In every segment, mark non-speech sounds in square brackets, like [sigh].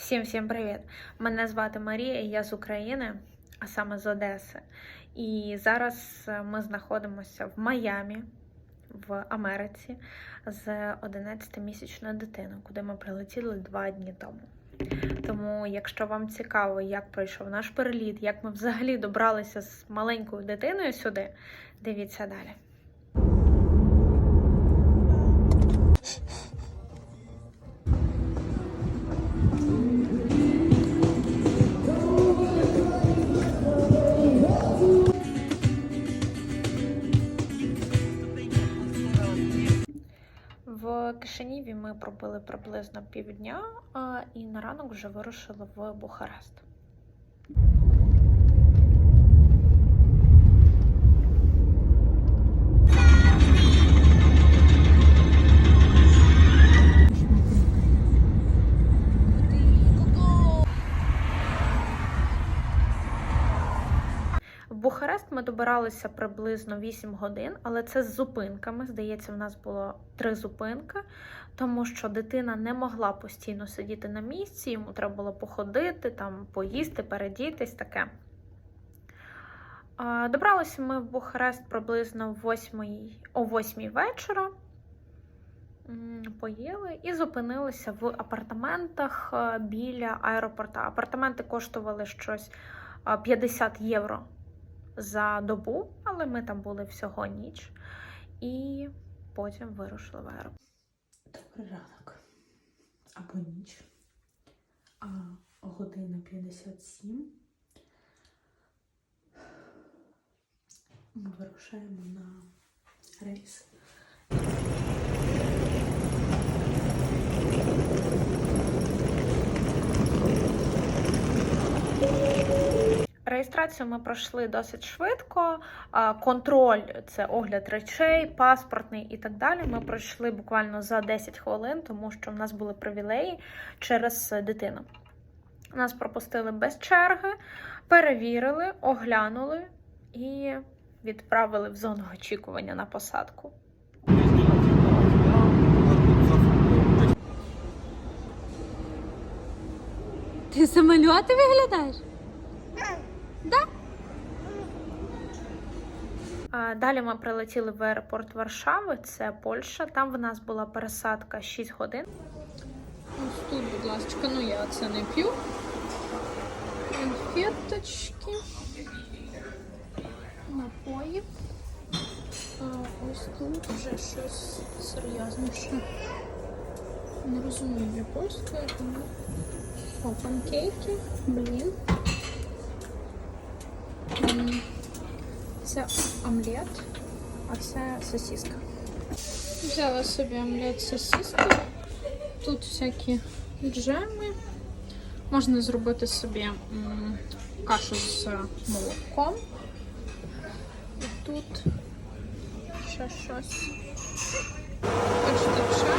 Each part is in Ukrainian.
Всім всім привіт! Мене звати Марія, я з України, а саме з Одеси. І зараз е, ми знаходимося в Майамі, в Америці, з 11-місячною дитиною, куди ми прилетіли два дні тому. Тому, якщо вам цікаво, як пройшов наш переліт, як ми взагалі добралися з маленькою дитиною сюди, дивіться далі. В ми пробили приблизно півдня і на ранок вже вирушили в Бухарест. Ми добиралися приблизно 8 годин, але це з зупинками. Здається, в нас було три зупинки, тому що дитина не могла постійно сидіти на місці, йому треба було походити, там, поїсти, передітись, таке. Добралися ми в Бухарест приблизно в 8, о 8 вечора. Поїли і зупинилися в апартаментах е, біля аеропорта. Апартаменти коштували щось е, 50 євро за добу, але ми там були всього ніч. І потім вирушили в аеропорт. Добрий ранок або ніч. А година 57. Ми вирушаємо на рейс. Реєстрацію ми пройшли досить швидко. Контроль це огляд речей, паспортний і так далі. Ми пройшли буквально за 10 хвилин, тому що в нас були привілеї через дитину. Нас пропустили без черги, перевірили, оглянули і відправили в зону очікування на посадку. Ти самольоти виглядаєш? А, Далі ми прилетіли в аеропорт Варшави, це Польща. Там в нас була пересадка 6 годин. Ось тут, будь ласка, ну я це не п'ю. Конфеточки. Напої. Ось тут вже щось серйозніше. Не розумію я польською, тому. О, панкейки, блін. М, Це омлет, а це сосиска. Взяла собі омлет сосиски. Тут всякі джеми. Можна зробити собі м, кашу з молоком. І тут ще щось. Хочете чай? Я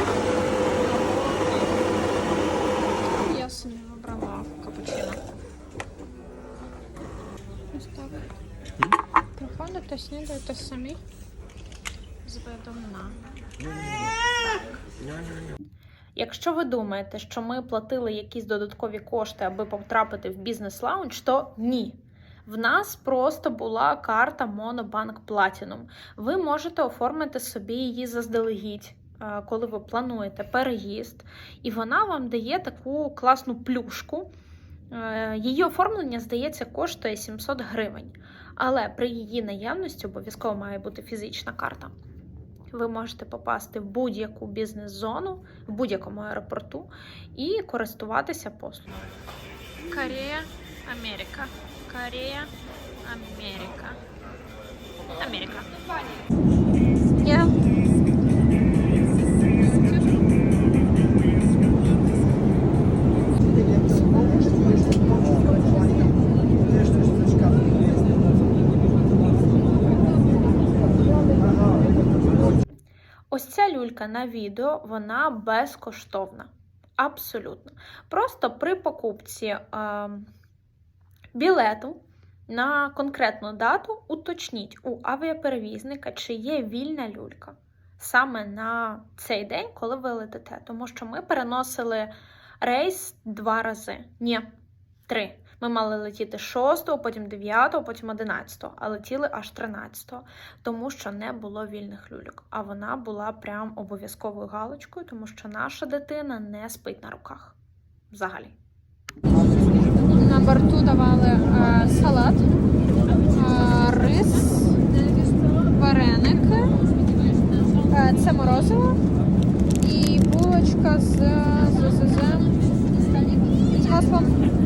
Приходите, снідаєте самі з видом на. Якщо ви думаєте, що ми платили якісь додаткові кошти, аби потрапити в бізнес-лаунж, то ні. В нас просто була карта Monobank Platinum. Ви можете оформити собі її заздалегідь, е, коли ви плануєте переїзд, і вона вам дає таку класну плюшку. Е, Її оформлення, здається, коштує 700 гривень. Але при її наявності обов'язково має бути фізична карта. Ви можете попасти в будь-яку бізнес-зону, в будь-якому аеропорту і користуватися послугою. Корея, Америка. Корея, Америка. Америка. Я. Ось ця люлька на відео, вона безкоштовна. Абсолютно. Просто при покупці е, білету на конкретну дату уточніть у авіаперевізника, чи є вільна люлька саме на цей день, коли ви летите. Тому що ми переносили Рейс два рази. Ні, три. Ми мали летіти 6, потім 9, потім 11, а летіли аж 13, тому що не було вільних люльок. А вона була прям обов'язковою галочкою, тому що наша дитина не спить на руках. Взагалі. На борту давали е, салат, е, рис, вареники, е, це морозиво і булочка з, з, з, з, з маслом. Дитина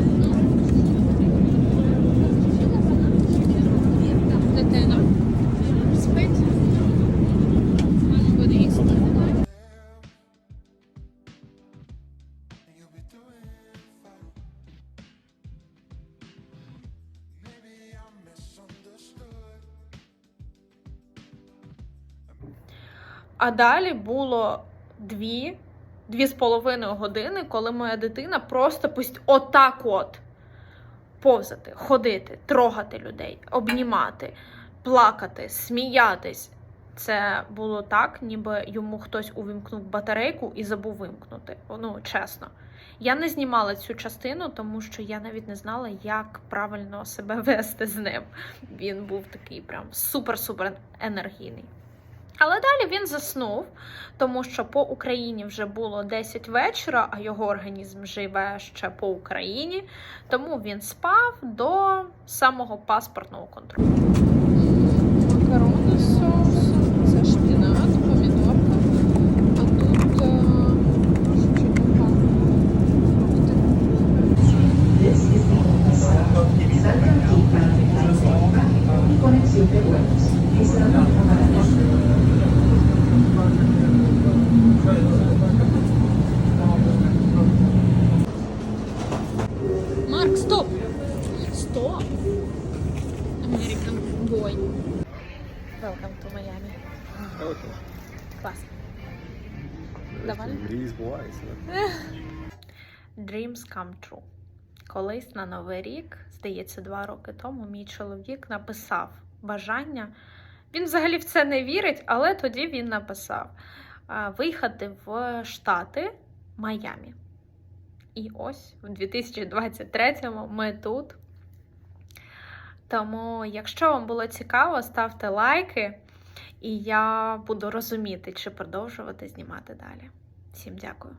А далі було дві, дві з половиною години, коли моя дитина просто пусть отак от повзати, ходити, трогати людей, обнімати, плакати, сміятись. Це було так, ніби йому хтось увімкнув батарейку і забув вимкнути. Ну, чесно. Я не знімала цю частину, тому що я навіть не знала, як правильно себе [laughs] вести з ним. Він був такий прям супер-супер енергійний. Але далі він заснув, тому що по Україні вже було 10 вечора, а його організм живе ще по Україні. Тому він спав до самого паспортного контролю. Стоп! Стоп! American boy. Welcome to Miami. Okay. Клас. Давай. Dreams come true. Колись на Новий рік, здається, два роки тому, мій чоловік написав бажання. Він взагалі в це не вірить, але тоді він написав виїхати в Штати Майамі. І ось в 2023-му ми тут. Тому, якщо вам було цікаво, ставте лайки, і я буду розуміти, чи продовжувати знімати далі. Всім дякую.